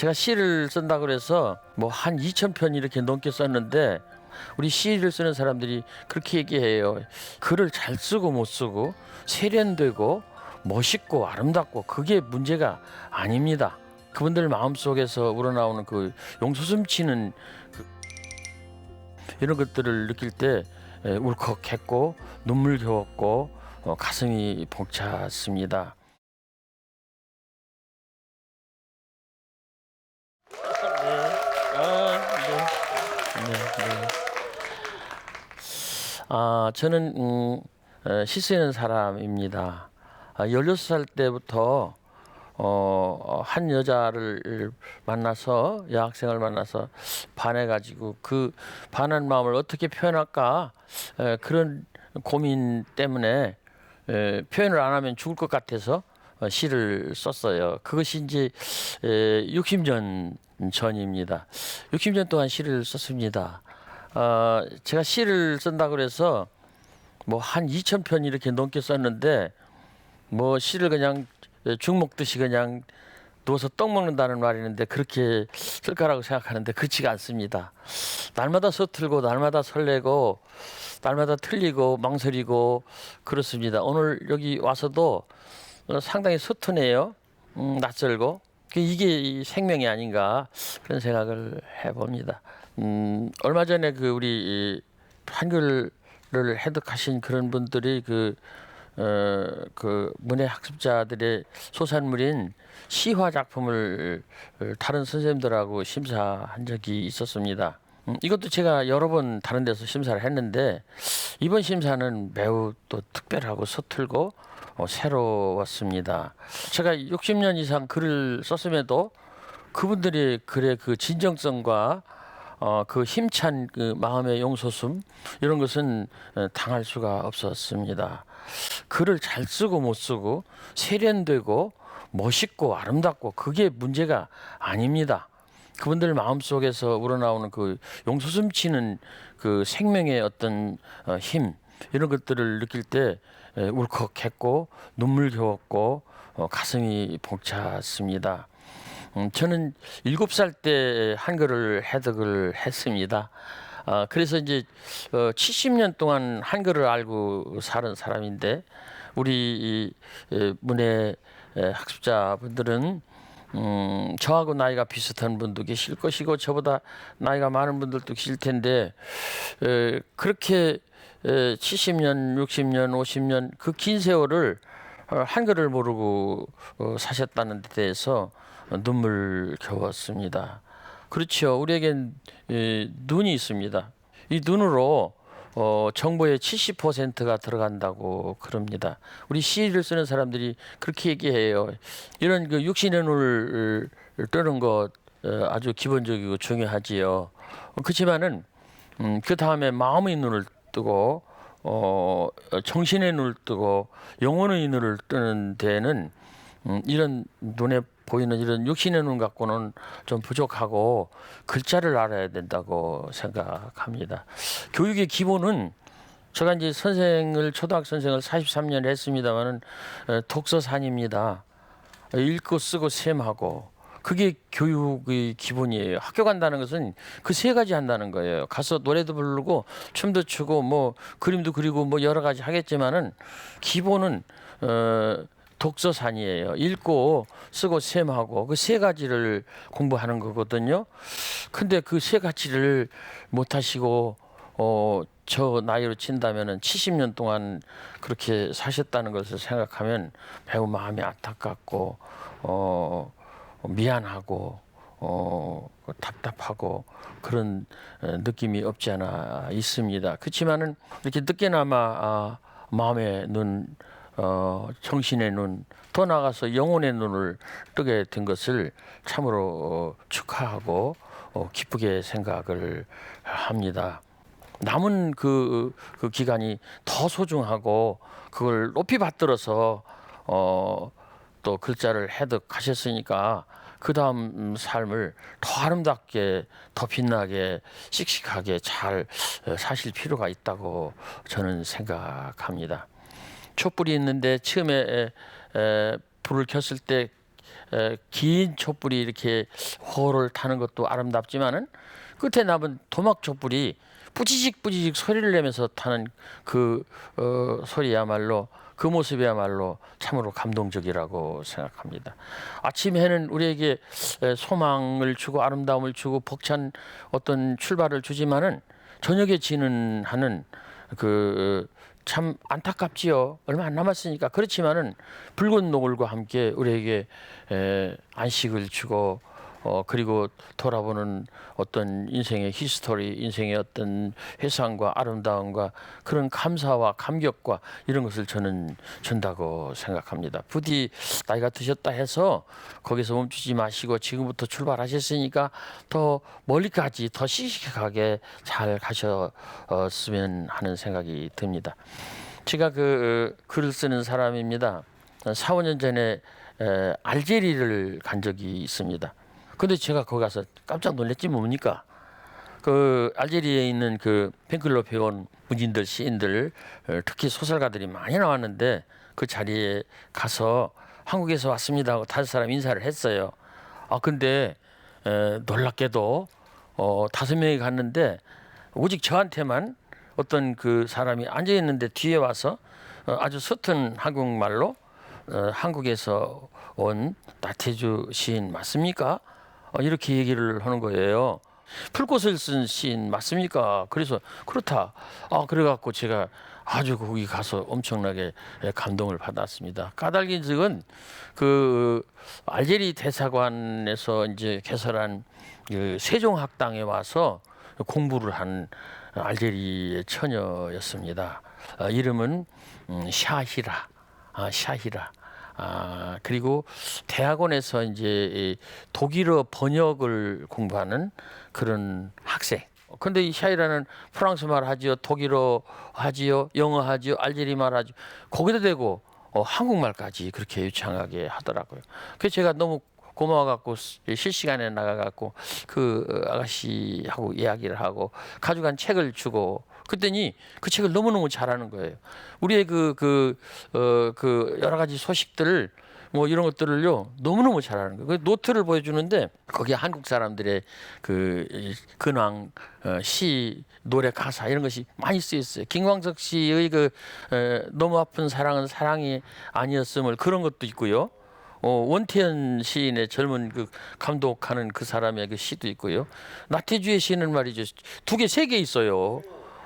제가 시를 쓴다 그래서 뭐 한 2천 편 이렇게 넘게 썼는데 우리 시를 쓰는 사람들이 그렇게 얘기해요. 글을 잘 쓰고 못 쓰고 세련되고 멋있고 아름답고 그게 문제가 아닙니다. 그분들 마음속에서 우러나오는 그 용솟음치는 그 이런 것들을 느낄 때 에, 울컥했고 눈물 겨웠고 어, 가슴이 벅찼습니다. 아, 저는 음, 에, 시 쓰는 사람입니다. 아, 16살 때부터 어, 한 여자를 만나서 여학생을 만나서 반해가지고 그 반한 마음을 어떻게 표현할까 에, 그런 고민 때문에 에, 표현을 안 하면 죽을 것 같아서 어, 시를 썼어요. 그것이 이제 에, 60년 전입니다. 60년 동안 시를 썼습니다. 어, 제가 시를 쓴다 그래서 뭐 한 2천 편 이렇게 넘게 썼는데 뭐 시를 그냥 죽 먹듯이 그냥 누워서 떡 먹는다는 말이 있는데 그렇게 쓸 거라고 생각하는데 그렇지가 않습니다. 날마다 서툴고 날마다 설레고 날마다 틀리고 망설이고 그렇습니다. 오늘 여기 와서도 어, 상당히 서투네요. 음, 낯설고 그 이게 이 생명이 아닌가 그런 생각을 해봅니다. 음, 얼마 전에 그 우리 이 한글을 해독하신 그런 분들이 그 어, 그 문해 학습자들의 소산물인 시화 작품을 다른 선생님들하고 심사한 적이 있었습니다. 음, 이것도 제가 여러 번 다른 데서 심사를 했는데 이번 심사는 매우 또 특별하고 서툴고 어, 새로웠습니다. 제가 60년 이상 글을 썼음에도 그분들의 글의 그 진정성과 어, 그 힘찬 그 마음의 용솟음 이런 것은 어, 당할 수가 없었습니다. 글을 잘 쓰고 못 쓰고 세련되고 멋있고 아름답고 그게 문제가 아닙니다. 그분들 마음속에서 우러나오는 그 용솟음치는 그 생명의 어떤 어, 힘 이런 것들을 느낄 때 에, 울컥했고 눈물겨웠고 어, 가슴이 벅찼습니다. 음, 저는 일곱 살 때 한글을 해독을 했습니다. 어, 그래서 이제 어, 70년 동안 한글을 알고 사는 사람인데 우리 이, 에, 학습자분들은 음, 저하고 나이가 비슷한 분도 계실 것이고 저보다 나이가 많은 분들도 계실 텐데 에, 그렇게 에, 70년, 60년, 50년 그 긴 세월을 어, 한글을 모르고 어, 사셨다는 데 대해서 눈물 겨웠습니다. 그렇죠. 우리에겐 에, 눈이 있습니다. 이 눈으로 어, 정보의 70%가 들어간다고 그럽니다. 우리 시를 쓰는 사람들이 그렇게 얘기해요. 이런 그 육신의 눈을 뜨는 것 어, 아주 기본적이고 중요하지요. 어, 그렇지만은 음, 그 다음에 마음의 눈을 뜨고 어, 정신의 눈을 뜨고 영혼의 눈을 뜨는 데는 음, 이런 눈에 보이는 이런 육신의 눈 갖고는 좀 부족하고 글자를 알아야 된다고 생각합니다. 교육의 기본은 제가 이제 선생을 초등학교 선생을 43년 했습니다만은 어, 독서산입니다. 읽고 쓰고 셈하고 그게 교육의 기본이에요. 학교 간다는 것은 그 세 가지 한다는 거예요. 가서 노래도 부르고 춤도 추고 뭐 그림도 그리고 뭐 여러 가지 하겠지만은 기본은 어 독서산이에요. 읽고 쓰고 셈하고 그 세 가지를 공부하는 거거든요. 근데 그 세 가지를 못 하시고 어, 저 나이로 친다면은 70년 동안 그렇게 사셨다는 것을 생각하면 매우 마음이 안타깝고 어, 미안하고 어, 답답하고 그런 어, 느낌이 없지 않아 있습니다. 그렇지만은 이렇게 늦게나마 아, 마음의 눈, 어, 정신의 눈, 더 나아가서 영혼의 눈을 뜨게 된 것을 참으로 어, 축하하고 어, 기쁘게 생각을 합니다. 남은 그, 그 기간이 더 소중하고 그걸 높이 받들어서 어, 또 글자를 해득하셨으니까 그 다음 삶을 더 아름답게 더 빛나게 씩씩하게 잘 어, 사실 필요가 있다고 저는 생각합니다. 촛불이 있는데 처음에 불을 켰을 때 에, 긴 촛불이 이렇게 호를 타는 것도 아름답지만은 끝에 남은 도막 촛불이 뿌지직 뿌지직 소리를 내면서 타는 그 어, 소리야말로 그 모습이야말로 참으로 감동적이라고 생각합니다. 아침 해는 우리에게 에, 소망을 주고 아름다움을 주고 벅찬 어떤 출발을 주지만은 저녁에 지는 하는 그 참 안타깝지요. 얼마 안 남았으니까 그렇지만은 붉은 노을과 함께 우리에게 에, 안식을 주고 어 그리고 돌아보는 어떤 인생의 히스토리, 인생의 어떤 회상과 아름다움과 그런 감사와 감격과 이런 것을 저는 준다고 생각합니다. 부디 나이가 드셨다 해서 거기서 멈추지 마시고 지금부터 출발하셨으니까 더 멀리까지 더 씩씩하게 잘 가셨으면 하는 생각이 듭니다. 제가 그 어, 글을 쓰는 사람입니다. 4, 5년 전에 에, 알제리를 간 적이 있습니다. 근데 제가 거기 가서 깜짝 놀랐지 뭡니까? 그 알제리에 있는 그 펜클로 배운 문인들 시인들 어, 특히 소설가들이 많이 나왔는데 그 자리에 가서 한국에서 왔습니다 하고 다섯 사람 인사를 했어요. 아 근데 에, 놀랍게도 어, 다섯 명이 갔는데 오직 저한테만 어떤 그 사람이 앉아 있는데 뒤에 와서 어, 아주 서툰 한국말로 어, 한국에서 온 나태주 시인 맞습니까? 어, 이렇게 얘기를 하는 거예요. 풀꽃을 쓴 시인 맞습니까? 그래서 그렇다. 아 그래갖고 제가 아주 거기 가서 엄청나게 예, 감동을 받았습니다. 까닭인 즉은 그 알제리 대사관에서 이제 개설한 그 세종학당에 와서 공부를 한 알제리의 처녀였습니다. 어, 이름은 음, 샤히라, 아, 샤히라. 아, 그리고 대학원에서 이제 이 독일어 번역을 공부하는 그런 학생. 근데 이 샤이라는 프랑스 말 하지요, 독일어 하지요, 영어 하지요, 알제리 말 하지요. 거기다 대고 어, 한국말까지 그렇게 유창하게 하더라고요. 그래서 제가 너무 고마워갖고 실시간에 나가갖고 그 아가씨하고 이야기를 하고 가져간 책을 주고 그랬더니 그 책을 너무너무 잘하는 거예요. 우리의 그, 그, 어, 그 여러 가지 소식들을 뭐 이런 것들을요 너무너무 잘하는 거예요. 그 노트를 보여주는데 거기에 한국 사람들의 그 이, 근황, 어, 시, 노래 가사 이런 것이 많이 쓰여 있어요. 김광석 씨의 그 에, 너무 아픈 사랑은 사랑이 아니었음을 그런 것도 있고요. 어, 원태현 시인의 젊은 그 감독하는 그 사람의 그 시도 있고요. 나태주의 시는 말이죠. 두 개, 세 개 있어요.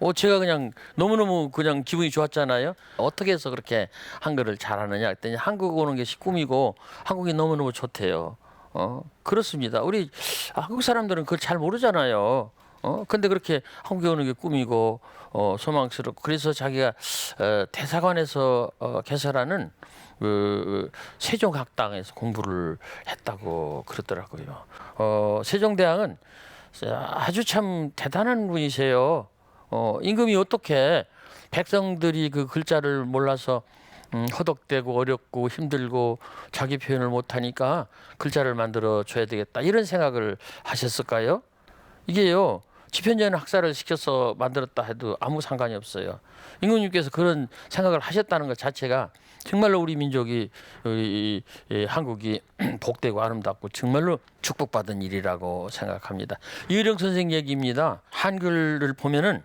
어, 제가 그냥 너무너무 그냥 기분이 좋았잖아요. 어떻게 해서 그렇게 한글을 잘하느냐 했더니 한국 오는 것이 꿈이고 한국이 너무너무 좋대요. 어, 그렇습니다. 우리 한국 사람들은 그걸 잘 모르잖아요. 어, 근데 그렇게 한국에 오는 게 꿈이고 어, 소망스럽고 그래서 자기가 어, 대사관에서 어, 개설하는 그 세종학당에서 공부를 했다고 그러더라고요. 어, 세종대왕은 아주 참 대단한 분이세요. 어, 임금이 어떻게 백성들이 그 글자를 몰라서 음, 허덕대고 어렵고 힘들고 자기 표현을 못하니까 글자를 만들어 줘야 되겠다 이런 생각을 하셨을까요? 이게요 집현전 학사를 시켜서 만들었다 해도 아무 상관이 없어요. 임금님께서 그런 생각을 하셨다는 것 자체가 정말로 우리 민족이 이, 이, 이 한국이 복되고 아름답고 정말로 축복받은 일이라고 생각합니다. 이의령 선생 얘기입니다. 한글을 보면은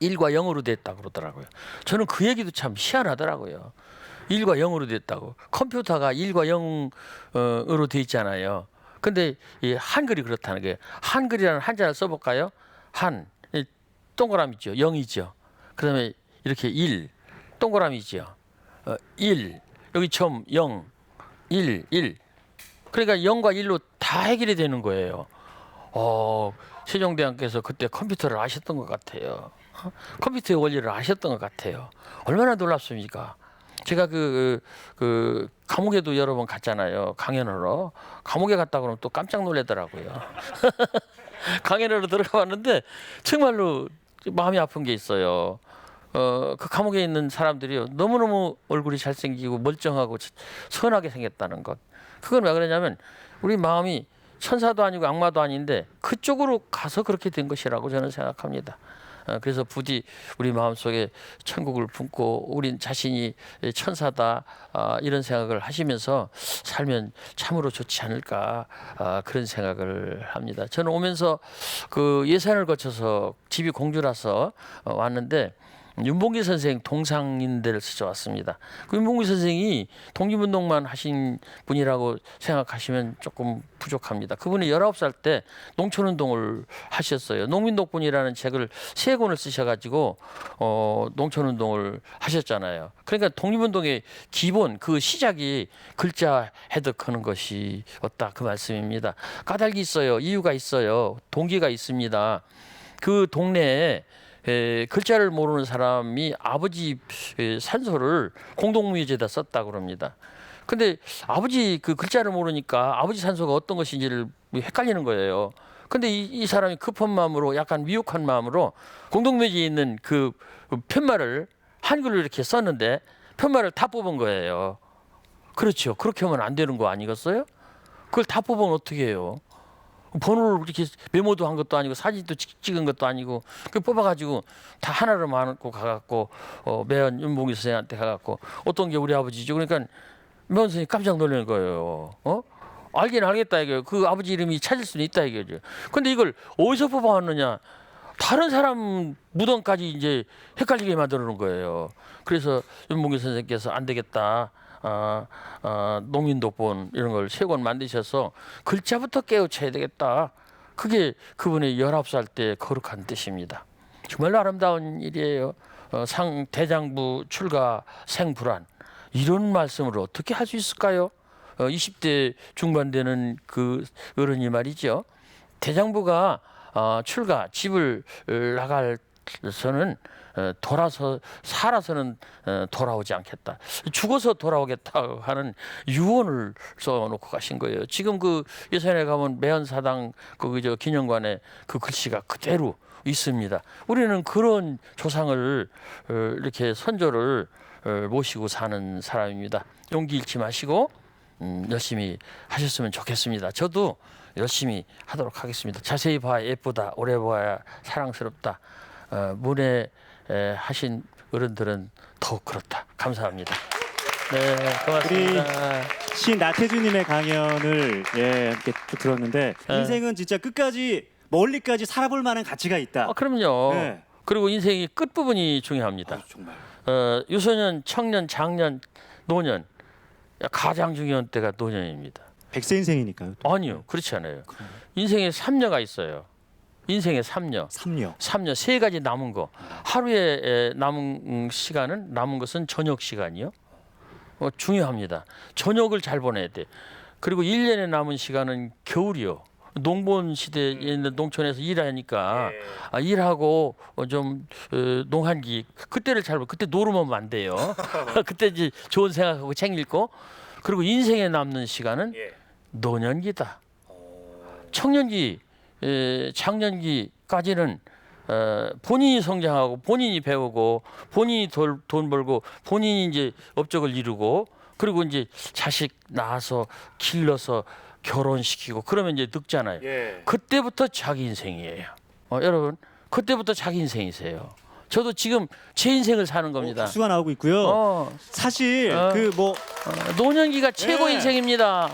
일과 영으로 됐다 그러더라고요. 저는 그 얘기도 참 희한하더라고요. 일과 영으로 됐다고. 컴퓨터가 일과 영으로 돼 있잖아요. 근데 이 한글이 그렇다는 게 한글이라는 한자를 써 볼까요? 한이 동그라미죠, 영이죠. 그다음에 이렇게 일 동그라미죠. 어, 일 여기 처음 영, 일, 일. 그러니까 영과 일로 다 해결이 되는 거예요. 어, 세종대왕께서 그때 컴퓨터를 아셨던 것 같아요. 어? 컴퓨터의 원리를 아셨던 것 같아요. 얼마나 놀랍습니까? 제가 그, 그 감옥에도 여러 번 갔잖아요. 강연으로. 감옥에 갔다 그러면 또 깜짝 놀라더라고요. 강연으로 들어가 봤는데 정말로 마음이 아픈 게 있어요. 어, 그 감옥에 있는 사람들이요. 너무너무 얼굴이 잘생기고 멀쩡하고 선하게 생겼다는 것. 그건 왜 그러냐면 우리 마음이 천사도 아니고 악마도 아닌데 그쪽으로 가서 그렇게 된 것이라고 저는 생각합니다. 어, 그래서 부디 우리 마음속에 천국을 품고 우린 자신이 천사다 아, 이런 생각을 하시면서 살면 참으로 좋지 않을까 아, 그런 생각을 합니다. 저는 오면서 그 예산을 거쳐서 집이 공주라서 어, 왔는데 윤봉기 선생 동상인대를 찾아왔습니다. 그 윤봉기 선생이 독립운동만 하신 분이라고 생각하시면 조금 부족합니다. 그분이 19살 때 농촌운동을 하셨어요. 농민독분이라는 책을 세 권을 쓰셔가지고 어, 농촌운동을 하셨잖아요. 그러니까 독립운동의 기본 그 시작이 글자 해득하는 것이 었다 그 말씀입니다. 까닭이 있어요. 이유가 있어요. 동기가 있습니다. 그 동네에 에, 글자를 모르는 사람이 아버지 에, 산소를 공동무효제에다 썼다 그럽니다. 근데 아버지 그 글자를 모르니까 아버지 산소가 어떤 것인지를 헷갈리는 거예요. 근데 이, 이 사람이 급한 마음으로 약간 미혹한 마음으로 공동묘지에 있는 그 편말을 한글로 이렇게 썼는데 편말을 다 뽑은 거예요. 그렇죠. 그렇게 하면 안 되는 거 아니겠어요? 그걸 다 뽑으면 어떻게 해요? 번호를 이렇게 메모도 한 것도 아니고 사진도 찍- 찍은 것도 아니고 그 뽑아가지고 다 하나를 만고 가갖고 어, 매연 윤봉기 선생한테 가갖고 어떤 게 우리 아버지죠? 그러니까 매연 선생님 깜짝 놀라는 거예요. 어? 알긴 알겠다 이거예요. 그 아버지 이름이 찾을 수는 있다 이거죠. 근데 이걸 어디서 뽑아왔느냐? 다른 사람 무덤까지 이제 헷갈리게 만들어 놓은 거예요. 그래서 윤봉기 선생님께서 안 되겠다 아, 아, 농민독본 이런 걸 세 권 만드셔서 글자부터 깨우쳐야 되겠다. 그게 그분의 열아홉 살 때 거룩한 뜻입니다. 정말로 아름다운 일이에요. 어, 상 대장부 출가 생불안 이런 말씀을 어떻게 할 수 있을까요? 어, 20대 중반 되는 그 어른이 말이죠. 대장부가 어, 출가 집을 어, 나갈 서는 어, 돌아서 살아서는 어, 돌아오지 않겠다. 죽어서 돌아오겠다 하는 유언을 써놓고 가신 거예요. 지금 그 예산에 가면 매연사당 그저 기념관에 그 글씨가 그대로 있습니다. 우리는 그런 조상을 어, 이렇게 선조를 어, 모시고 사는 사람입니다. 용기 잃지 마시고 음, 열심히 하셨으면 좋겠습니다. 저도 열심히 하도록 하겠습니다. 자세히 봐야 예쁘다, 오래 봐야 사랑스럽다. 어, 문에 에, 하신 어른들은 더욱 그렇다. 감사합니다. 네, 고맙습니다. 시인 나태주님의 강연을 예 함께 또 들었는데 네. 인생은 진짜 끝까지 멀리까지 살아볼 만한 가치가 있다. 아, 그럼요. 네. 그리고 인생의 끝 부분이 중요합니다. 아, 정말. 어, 유소년, 청년, 장년, 노년 가장 중요한 때가 노년입니다. 백세 인생이니까요. 또. 아니요, 그렇지 않아요. 인생에 삼녀가 있어요. 인생에 삼녀. 삼녀. 삼녀 세 가지 남은 거 하루에 에, 남은 음, 시간은 남은 것은 저녁 시간이요. 어, 중요합니다. 저녁을 잘 보내야 돼. 그리고 일년에 남은 시간은 겨울이요. 농본 시대에 있는 농촌에서 일하니까 아, 일하고 어, 좀 어, 농한기 그때를 잘 보. 그때 노름하면 안 돼요. 그때 이제 좋은 생각하고 책 읽고 그리고 인생에 남는 시간은 노년기다. 청년기, 에, 장년기까지는 어, 본인이 성장하고 본인이 배우고 본인이 돌, 돈 벌고 본인이 이제 업적을 이루고 그리고 이제 자식 낳아서 길러서 결혼시키고 그러면 이제 늙잖아요. 예. 그때부터 자기 인생이에요. 어, 여러분 그때부터 자기 인생이세요. 저도 지금 제 인생을 사는 겁니다. 수가 나오고 있고요. 어, 사실 어. 그뭐 어, 노년기가 최고 네. 인생입니다.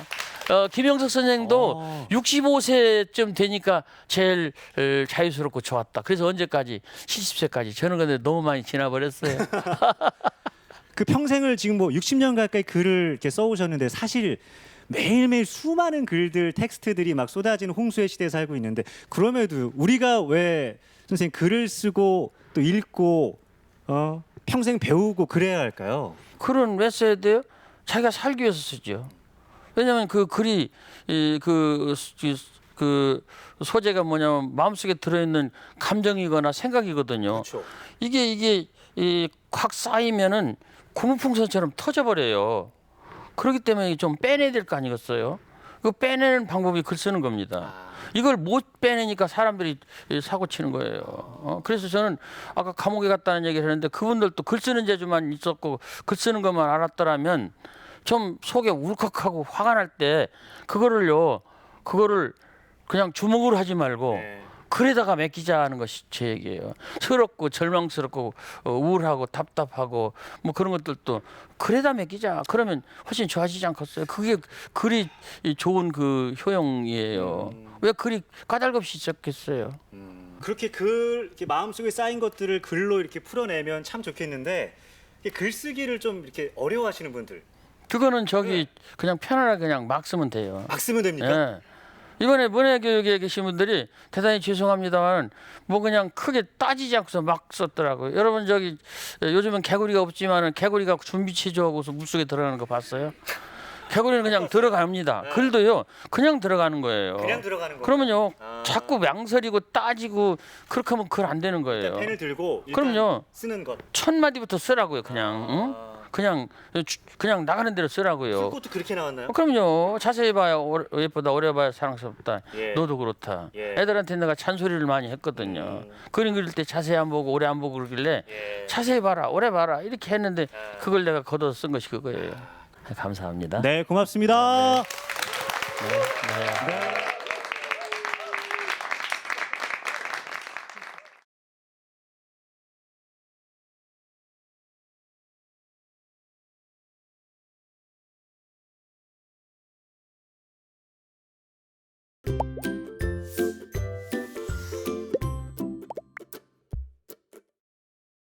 어, 김영석 선생도 어. 65세쯤 되니까 제일 어, 자유스럽고 좋았다. 그래서 언제까지 70세까지 저는 근데 너무 많이 지나버렸어요. 그 평생을 지금 뭐 60년 가까이 글을 이렇게 써오셨는데 사실 매일매일 수많은 글들, 텍스트들이 막 쏟아지는 홍수의 시대에 살고 있는데 그럼에도 우리가 왜 선생님 글을 쓰고 또 읽고 어 평생 배우고 그래야 할까요? 글은 왜 써야 돼요? 자기가 살기 위해서 쓰죠. 왜냐하면 그 글이 이, 그, 이, 그 소재가 뭐냐면 마음속에 들어있는 감정이거나 생각이거든요. 이게 이게 이, 확 쌓이면은 고무풍선처럼 터져버려요. 그렇기 때문에 좀 빼내야 될 거 아니겠어요? 그 빼내는 방법이 글 쓰는 겁니다. 이걸 못 빼내니까 사람들이 이 사고 치는 거예요. 어, 그래서 저는 아까 감옥에 갔다는 얘기를 했는데 그분들도 글 쓰는 재주만 있었고 글 쓰는 것만 알았더라면 좀 속에 울컥하고 화가 날 때 그거를요, 그거를 그냥 주먹으로 하지 말고 그래다가 맡기자는 것이 제 얘기예요. 서럽고 절망스럽고 어, 우울하고 답답하고 뭐 그런 것들도 그래다 맡기자. 그러면 훨씬 좋아지지 않겠어요? 그게 글이 이 좋은 그 효용이에요. 왜 글이 까닭없이 적겠어요? 그렇게 글 마음속에 쌓인 것들을 글로 이렇게 풀어내면 참 좋겠는데 글쓰기를 좀 이렇게 어려워하시는 분들 그거는 저기 그냥 편안하게 그냥 막 쓰면 돼요. 막 쓰면 됩니까? 예. 이번에 문해교육에 계신 분들이 대단히 죄송합니다만 뭐 그냥 크게 따지지 않고서 막 썼더라고요. 여러분 저기 요즘은 개구리가 없지만은 개구리가 준비 체조하고서 물속에 들어가는 거 봤어요? 개구리는 그냥 들어갑니다. 글도요 그냥 들어가는 거예요. 그냥 들어가는 거. 그러면요 아. 자꾸 망설이고 따지고 그렇게 하면 글 안 되는 거예요. 펜을 들고 일단 그럼요. 쓰는 것. 첫 마디부터 쓰라고요. 그냥 응? 아. 그냥 주- 그냥 나가는 대로 쓰라고요. 쓸 것도 그렇게 나왔나요? 어, 그럼요. 자세히 봐야 오- 예쁘다, 오래 봐야 사랑스럽다. 예. 너도 그렇다. 예. 애들한테 내가 잔소리를 많이 했거든요. 음. 그림 그릴 때 자세히 안 보고 오래 안 보고 그러길래 예. 자세히 봐라, 오래 봐라 이렇게 했는데 아. 그걸 내가 걷어서 쓴 것이 그거예요. 감사합니다. 네, 고맙습니다. 네. 네.